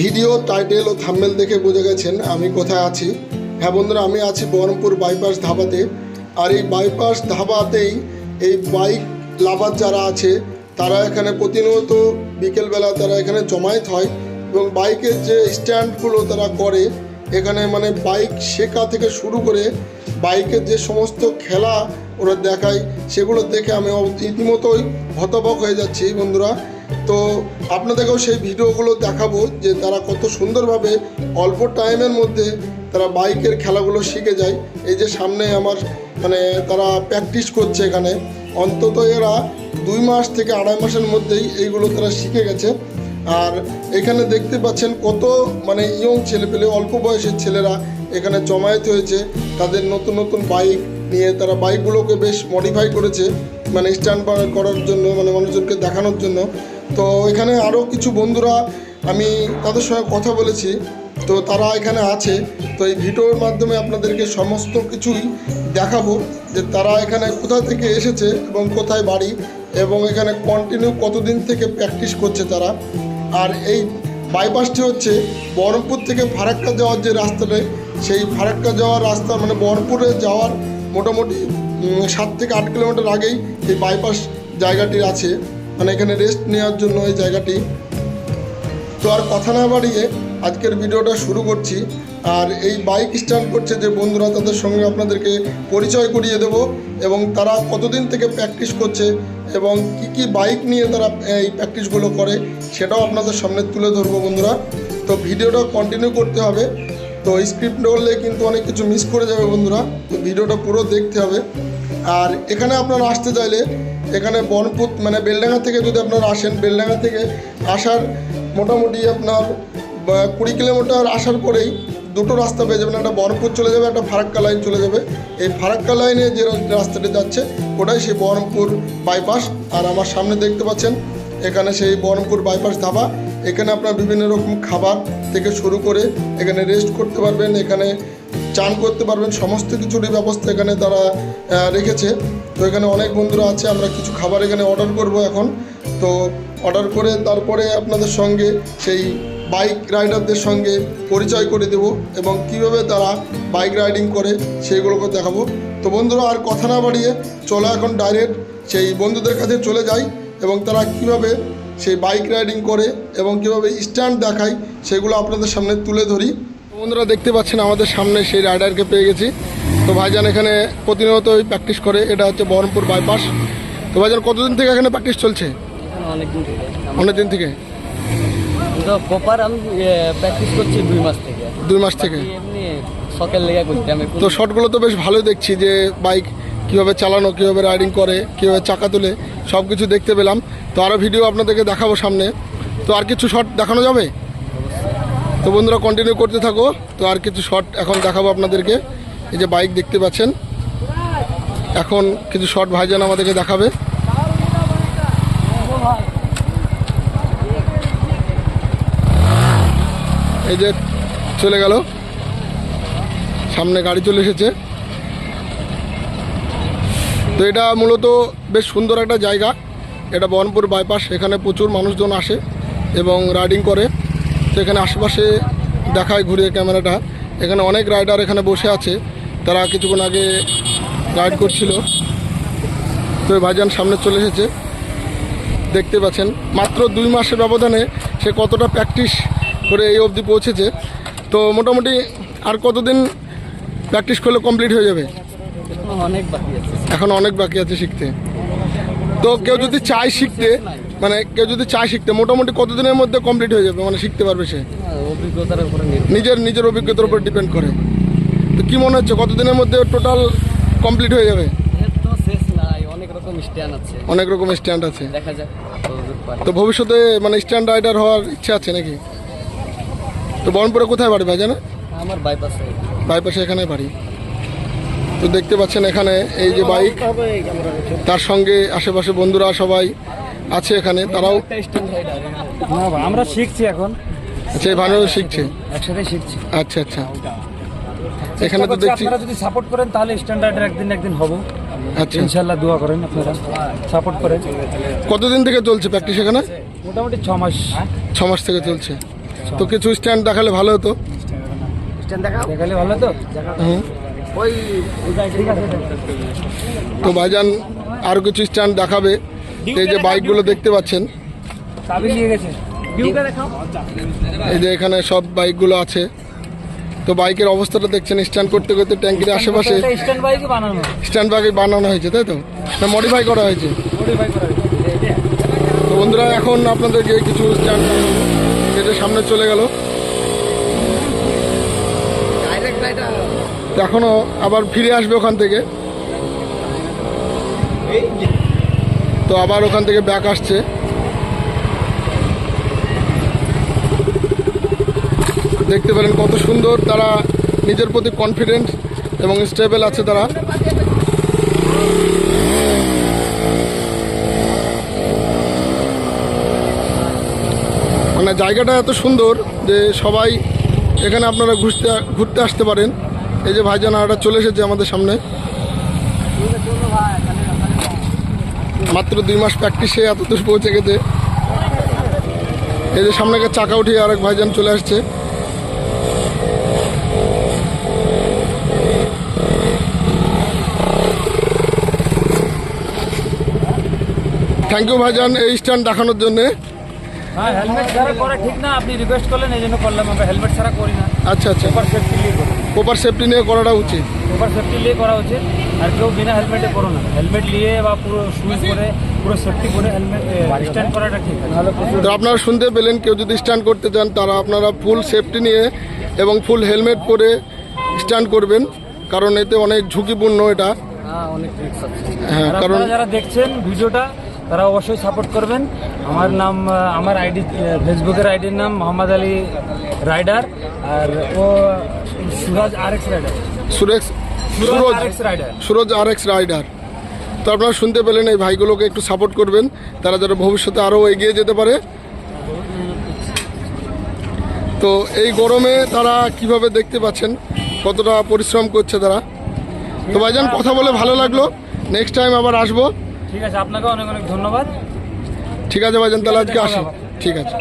Video, title ও thumbnail দেখে বুঝে গেছেন আমি কোথায় আছি। হ্যাঁ বন্ধুরা, আমি আছি বহরমপুর বাইপাস ধাবাতে। আর এই বাইপাস ধাবাতেই এই বাইক লাভার যারা আছে, তারা এখানে প্রতিনিয়ত বিকেলবেলা তারা এখানে জমায়েত হয় এবং বাইকের যে স্ট্যান্ডগুলো তারা করে, এখানে মানে বাইক শেখা থেকে শুরু করে বাইকের যে সমস্ত খেলা ওরা দেখায়, সেগুলো দেখে আমি ইতিমতোই হতবাক হয়ে যাচ্ছি বন্ধুরা। তো আপনাদেরকেও সেই ভিডিওগুলো দেখাবো যে তারা কত সুন্দরভাবে অল্প টাইমের মধ্যে তারা বাইকের খেলাগুলো শিখে যায়। এই যে সামনে আমার মানে তারা প্র্যাকটিস করছে এখানে। অন্তত এরা দুই মাস থেকে আড়াই মাসের মধ্যেই এইগুলো তারা শিখে গেছে। আর এখানে দেখতে পাচ্ছেন কত মানে ইয়ং ছেলেপেলে, অল্প বয়সের ছেলেরা এখানে জমায়েত হয়েছে। তাদের নতুন নতুন বাইক নিয়ে তারা বাইকগুলোকে বেশ মডিফাই করেছে মানে স্ট্যান্ড করার জন্য মানে মানুষজনকে দেখানোর জন্য। তো এখানে আরও কিছু বন্ধুরা, আমি তাদের সঙ্গে কথা বলেছি। তো তারা এখানে আছে। তো এই ভিডিওর মাধ্যমে আপনাদেরকে সমস্ত কিছুই দেখাবো যে তারা এখানে কোথা থেকে এসেছে এবং কোথায় বাড়ি এবং এখানে কন্টিনিউ কতদিন থেকে প্র্যাকটিস করছে তারা। আর এই বাইপাসটি হচ্ছে বহরমপুর থেকে ফারাক্কা যাওয়ার যে রাস্তাটা, সেই ফারাক্কা যাওয়ার রাস্তা মানে বহরমপুরে যাওয়ার মোটামুটি সাত থেকে আট কিলোমিটার আগেই এই বাইপাস জায়গাটি আছে। মানে এখানে রেস্ট নেওয়ার জন্য এই জায়গাটি। তো আর কথা না বাড়িয়ে আজকের ভিডিওটা শুরু করছি। আর এই বাইক স্টার্ট করছে যে বন্ধুরা, তাদের সঙ্গে আপনাদেরকে পরিচয় করিয়ে দেব এবং তারা কতদিন থেকে প্র্যাকটিস করছে এবং কি কি বাইক নিয়ে তারা এই প্র্যাকটিসগুলো করে সেটাও আপনাদের সামনে তুলে ধরবো বন্ধুরা। তো ভিডিওটা কন্টিনিউ করতে হবে। তো স্ক্রিপ্ট করলে কিন্তু অনেক কিছু মিস করে যাবে বন্ধুরা। তো ভিডিওটা পুরো দেখতে হবে। আর এখানে আপনারা আসতে চাইলে এখানে বনপুত মানে বেলডাঙ্গা থেকে যদি আপনারা আসেন, বেলডাঙ্গা থেকে আসার মোটামুটি আপনার কুড়ি কিলোমিটার আসার পরেই দুটো রাস্তা পেয়ে যাবেন। একটা বহরমপুর চলে যাবে, একটা ফারাক্কা লাইন চলে যাবে। এই ফারাক্কা লাইনে যে রাস্তাটি যাচ্ছে, ওটাই সেই বহরমপুর বাইপাস আর আমার সামনে দেখতে পাচ্ছেন, এখানে সেই বহরমপুর বাইপাস ধাবা। এখানে আপনার বিভিন্ন রকম খাবার থেকে শুরু করে এখানে রেস্ট করতে পারবেন। এখানে চান করতে পারবেন। সমস্ত কিছুরই ব্যবস্থা এখানে তারা রেখেছে। তো এখানে অনেক বন্ধুরা আছে, আমরা কিছু খাবার এখানে অর্ডার করব এখন। তো অর্ডার করে তারপরে আপনাদের সঙ্গে সেই বাইক রাইডারদের সঙ্গে পরিচয় করে দেব এবং কীভাবে তারা বাইক রাইডিং করে সেইগুলোকে দেখাবো। তো বন্ধুরা, আর কথা না বাড়িয়ে চলো এখন ডাইরেক্ট সেই বন্ধুদের কাছে চলে যাই এবং তারা কীভাবে সেই বাইক রাইডিং করে এবং কীভাবে স্ট্যান্ড দেখায় সেগুলো আপনাদের সামনে তুলে ধরি। বন্ধুরা দেখতে পাচ্ছেন আমাদের সামনে সেই রাইডারকে পেয়ে গেছি। তো ভাইজান এখানে প্রতিনিয়তই প্র্যাকটিস করে এটা হচ্ছে বহরমপুর বাইপাস। তো ভাইজান কতদিন থেকে এখানে প্র্যাকটিস চলছে? অনেকদিন থেকে দিন থেকে। প্রপার আমি প্র্যাকটিস করছি দুই মাস থেকে। দুই মাস থেকে? বাকি লেগে করতে আমি তো শর্টগুলো তো বেশ ভালো দেখছি যে বাইক কীভাবে চালানো কীভাবে রাইডিং করে কীভাবে চাকা তুলে সব কিছু দেখতে পেলাম। তো আরও ভিডিও আপনাদেরকে দেখাবো সামনে। তো আর কিছু শর্ট দেখানো যাবে? তো বন্ধুরা কন্টিনিউ করতে থাকো। তো আর কিছু শর্ট এখন দেখাবো আপনাদেরকে। এই যে বাইক দেখতে পাচ্ছেন। এখন কিছু শর্ট ভাইজান আমাদেরকে দেখাবে। এই যে চলে গেল। সামনে গাড়ি চলে এসেছে। তো এটা মূলত বেশ সুন্দর একটা জায়গা। এটা বহরমপুর বাইপাস এখানে প্রচুর মানুষজন আসে এবং রাইডিং করে। তো এখানে আশেপাশে দেখায় ঘুরিয়ে ক্যামেরাটা। এখানে অনেক রাইডার এখানে বসে আছে। তারা কিছুক্ষণ আগে রাইড করছিল। তো ভাইজান সামনে চলে এসেছে। দেখতে পাচ্ছেন মাত্র দুই মাসের ব্যবধানে সে কতটা প্র্যাকটিস করে এই অবধি পৌঁছেছে। তো মোটামুটি আর কতদিন প্র্যাকটিস করলে কমপ্লিট হয়ে যাবে? অনেক বাকি আছে। এখন অনেক বাকি আছে শিখতে। তো কেউ যদি চায় শিখতে মানে কেউ যদি চায় শিখতে মোটামুটি কতদিনের মধ্যে কমপ্লিট হয়ে যাবে? মানে শিখতে পারবে সে? হ্যাঁ, অভিজ্ঞতার উপরে নিজের নিজের অভিজ্ঞতার উপর ডিপেন্ড করে। তো কি মনে হচ্ছে কতদিনের মধ্যে টোটাল কমপ্লিট হয়ে যাবে? অনেক রকম স্ট্যান্ড আছে। দেখা যাক তো ভবিষ্যতে মানে স্ট্যান্ড রাইডার হওয়ার ইচ্ছা আছে নাকি? তো বহরমপুরে কোথায় বাড়ি ভাই জানে আমার বাইপাসে বাইপাসে এখানে বাড়ি। তো দেখতে পাচ্ছেন এখানে এই যে বাইক তার সঙ্গে আশেপাশে বন্ধুরা সবাই আছে এখানে তারাও আমরা শিখছি এখন। আচ্ছা ভালো শিখছে? একসাথে শিখছি। আচ্ছা আচ্ছা। এখানে তো দেখছি আপনারা যদি সাপোর্ট করেন তাহলে স্ট্যান্ডার্ডের একদিন একদিন হব। আচ্ছা। ইনশাল্লাহ দোয়া করেন আপনারা। সাপোর্ট করেন। কতদিন থেকে চলছে প্র্যাকটিস এখানে? মোটামুটি ছ মাস। ছ মাস থেকে চলছে। তো কিছু স্ট্যান্ড দেখালে ভালো হতো। স্ট্যান্ড দেখাও। দেখালে ভালো তো? হুম। ওই ঠিক আছে। তো ভাইজান আরও কিছু স্ট্যান্ড দেখাবে। এই যে বাইকগুলো দেখতে পাচ্ছেন। চাবি নিয়ে গেছে। ডিউকে দেখাও। এই যে এখানে সব বাইকগুলো আছে। তো বাইকের অবস্থাটা দেখছেন স্ট্যান্ড করতে করতে ট্যাঙ্কির আশেপাশে। স্ট্যান্ড বাইক বানানো স্ট্যান্ড বাইক বানানো হয়েছে তাই তো? না মডিফাই করা হয়েছে? মডিফাই করা হয়েছে। তো বন্ধুরা এখন আপনাদেরকে কিছু স্ট্যান্ড যেটা সামনে চলে গেল। এখনও আবার ফিরে আসবে ওখান থেকে। তো আবার ওখান থেকে ব্যাক আসছে। দেখতে পেলেন কত সুন্দর তারা নিজের প্রতি কনফিডেন্ট এবং স্টেবল আছে তারা। মানে জায়গাটা এত সুন্দর যে সবাই এখানে আপনারা ঘুরতে ঘুরতে আসতে পারেন। এই যে ভাইজান আড়াটা চলে এসেছে আমাদের সামনে। মাত্র দুই মাস প্র্যাকটিসে এত দূর পৌঁছে গেছে। এই যে সামনে চাকা উঠিয়ে আরেক ভাইজান চলে আসছে। থ্যাংক ইউ ভাইজান এই স্ট্যান্ড দেখানোর জন্যে। হ্যাঁ হেলমেট ছাড়া করা ঠিক না আপনি রিকোয়েস্ট করলেন এই জন্য করলাম আমরা হেলমেট ছাড়া করি না। আচ্ছা আচ্ছা। সুপার সেফটি নিয়ে প্রপার সেফটি নিয়ে করাটা উচিত। সুপার সেফটি নিয়ে করা উচিত। আর কেউ বিনা হেলমেটে করো না। হেলমেট নিয়ে বা পুরো শুজ করে পুরো সেফটি করে হেলমেট স্ট্যান্ড করাটা ঠিক আছে। তো আপনারা শুনতে পেলেন কেউ যদি স্ট্যান্ড করতে চান তারা আপনারা ফুল সেফটি নিয়ে এবং ফুল হেলমেট পরে স্ট্যান্ড করবেন। কারণ এতে অনেক ঝুঁকিপূর্ণ এটা। হ্যাঁ অনেক রিক্স আছে। হ্যাঁ কারণ যারা দেখছেন ভিডিওটা তারা অবশ্যই সাপোর্ট করবেন। আমার নাম আমার আইডি ফেসবুকের আইডির নাম মোহাম্মদ আলী রাইডার আর ও Suraj R X rider. Suresh Suraj X rider. Suraj R X rider. তো আপনারা শুনতে পেলেন এই ভাইগুলোকে একটু সাপোর্ট করবেন। তারা যারা ভবিষ্যতে আরও এগিয়ে যেতে পারে। তো এই গরমে তারা কীভাবে দেখতে পাচ্ছেন? কতটা পরিশ্রম করছে তারা? তো ভাইজান কথা বলে ভালো লাগল। নেক্সট টাইম আবার আসব। ঠিক আছে আপনাকে অনেক অনেক ধন্যবাদ। ঠিক আছে ভাইজান তাহলে আজকে আসি। ঠিক আছে